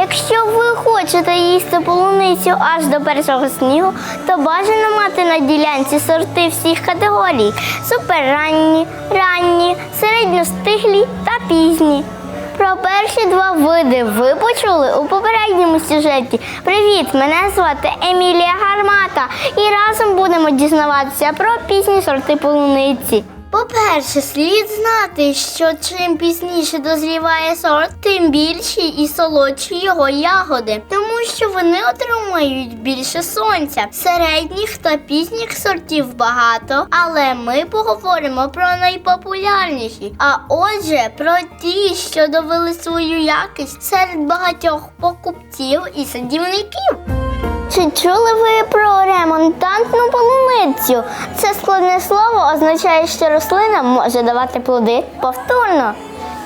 Якщо ви хочете їсти полуницю аж до першого снігу, то бажано мати на ділянці сорти всіх категорій: суперранні, ранні, середньостиглі та пізні. Про перші два види ви почули у попередньому сюжеті. Привіт! Мене звати Емілія Гармата, і разом будемо дізнаватися про пізні сорти полуниці. По-перше, слід знати, що чим пізніше дозріває сорт, тим більші і солодші його ягоди, тому що вони отримують більше сонця. Середніх та пізніх сортів багато, але ми поговоримо про найпопулярніші. А отже, про ті, що довели свою якість серед багатьох покупців і садівників. Чи чули ви про ремонтантну полуницю? Це складне слово означає, що рослина може давати плоди повторно.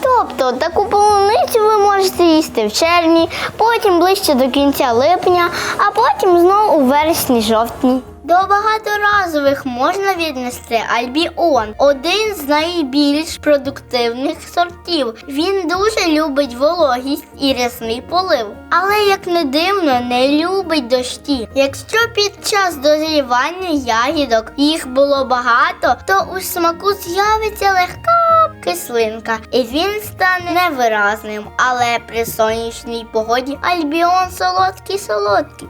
Тобто таку полуницю ви можете їсти в червні, потім ближче до кінця липня, а потім знову у вересні-жовтні. До багаторазових можна віднести альбіон, один з найбільш продуктивних сортів. Він дуже любить вологість і рясний полив. Але як не дивно, не любить дощі. Якщо під час дозрівання ягідок їх було багато, то у смаку з'явиться легка кислинка, і він стане невиразним. Але при сонячній погоді альбіон солодкий солодкий.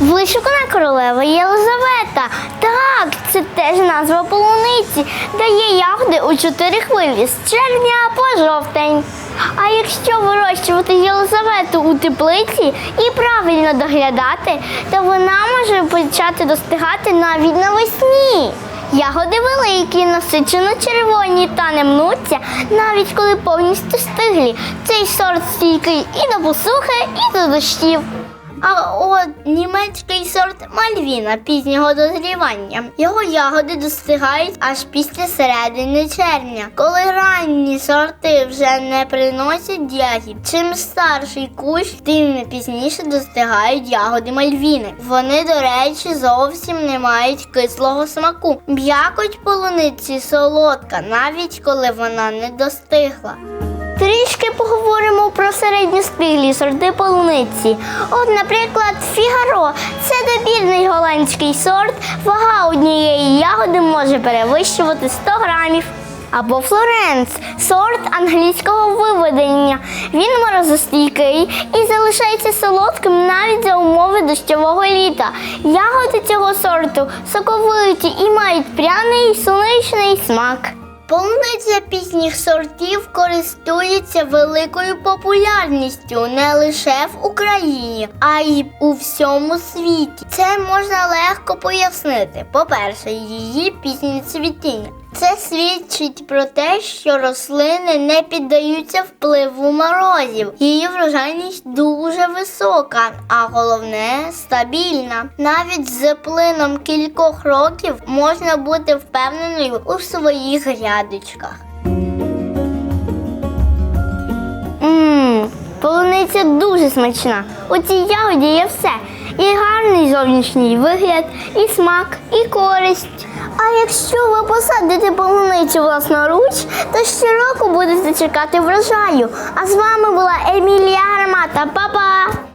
Вишукана королева Єлизавета. Так, це теж назва полуниці. Дає ягоди у чотири хвилі з червня по жовтень. А якщо вирощувати Єлизавету у теплиці і правильно доглядати, то вона може почати достигати навіть навесні. Ягоди великі, насичено червоні та не мнуться, навіть коли повністю стиглі. Цей сорт стійкий і до посухи, і до дощів. А от німецький сорт Мальвіна пізнього дозрівання. Його ягоди достигають аж після середини червня, коли ранні сорти вже не приносять ягід. Чим старший кущ, тим пізніше достигають ягоди Мальвіни. Вони, до речі, зовсім не мають кислого смаку. М'якоть полуниці солодка, навіть коли вона не достигла. Трішки поговоримо про середньостиглі сорти полуниці. От, наприклад, Фігаро це добірний голландський сорт. Вага однієї ягоди може перевищувати 100 грамів. Або Флоренс сорт англійського виведення. Він морозостійкий і залишається солодким навіть за умови дощового літа. Ягоди цього сорту соковиті і мають пряний сонячний смак. Полуниця пізніх сортів користується великою популярністю не лише в Україні, а й у всьому світі. Це можна легко пояснити. По-перше, її пізнє цвітіння. Це свідчить про те, що рослини не піддаються впливу морозів. Її врожайність дуже висока, а головне стабільна. Навіть з плином кількох років можна бути впевненою у своїх грядочках. Ммм, полуниця дуже смачна. У цій ягоді є все. І гарний зовнішній вигляд, і смак, і користь. А якщо ви посадите полуницю власноруч, то щороку будете чекати врожаю. А з вами була Емілія Гармата. Па-па!